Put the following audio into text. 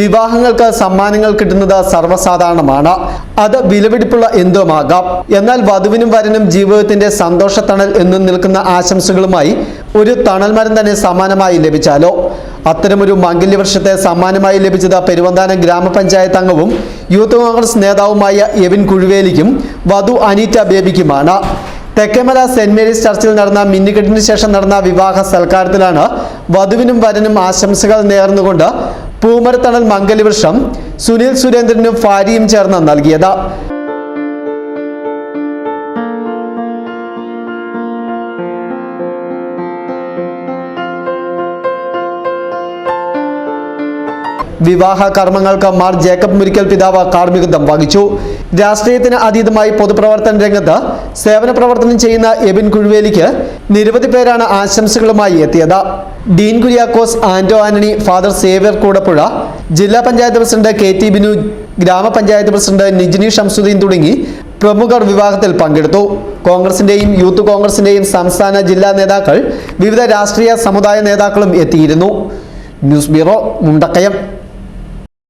വിവാഹങ്ങൾക്ക് സമ്മാനങ്ങൾ കിട്ടുന്നത് സർവസാധാരണമാണ്. അത് വിലപിടിപ്പുള്ള എന്തുമാകാം. എന്നാൽ വധുവിനും വരനും ജീവിതത്തിന്റെ സന്തോഷ തണൽ എന്നും നിൽക്കുന്ന ആശംസകളുമായി ഒരു തണൽ മരം തന്നെ സമ്മാനമായി ലഭിച്ചാലോ? അത്തരമൊരു മംഗല്യവർഷത്തെ സമ്മാനമായി ലഭിച്ചത് പെരുവന്താനം ഗ്രാമപഞ്ചായത്ത് അംഗവും യൂത്ത് കോൺഗ്രസ് നേതാവുമായ എവിൻ കുഴുവേലിക്കും വധു അനീറ്റ ബേബിക്കുമാണ്. തെക്കേമല സെന്റ് മേരീസ് ചർച്ചിൽ നടന്ന മിന്നുകെട്ടിന് ശേഷം നടന്ന വിവാഹ സൽക്കാരത്തിലാണ് വധുവിനും വരനും ആശംസകൾ നേർന്നുകൊണ്ട് പൂമരത്തണൽ മംഗല്യവൃക്ഷം സുനിൽ സുരേന്ദ്രനും ഫാരിയും ചേർന്ന് നൽകിയത്. വിവാഹ കർമ്മങ്ങൾക്ക് മാർ ജേക്കബ് മുരിക്കൽ പിതാവ് കാർമ്മികത്വം വഹിച്ചു. രാഷ്ട്രീയത്തിന് അതീതമായി പൊതുപ്രവർത്തന രംഗത്ത് സേവന പ്രവർത്തനം ചെയ്യുന്ന എബിൻ കുഴുവേലിക്ക് നിരവധി പേരാണ് ആശംസകളുമായി എത്തിയത്. ഡീൻ കുര്യാക്കോസ് ആന്റോ ആന്റണി ഫാദർ സേവ്യർ കൂടപ്പുഴ ജില്ലാ panchayat president K T Binu ഗ്രാമപഞ്ചായത്ത് പ്രസിഡന്റ് നിജിനി ഷംസുദ്ദീൻ തുടങ്ങി പ്രമുഖർ വിവാഹത്തിൽ പങ്കെടുത്തു. കോൺഗ്രസിന്റെയും യൂത്ത് കോൺഗ്രസിന്റെയും സംസ്ഥാന ജില്ലാ നേതാക്കൾ വിവിധ രാഷ്ട്രീയ സമുദായ നേതാക്കളും എത്തിയിരുന്നു. News bureau Mundakayam.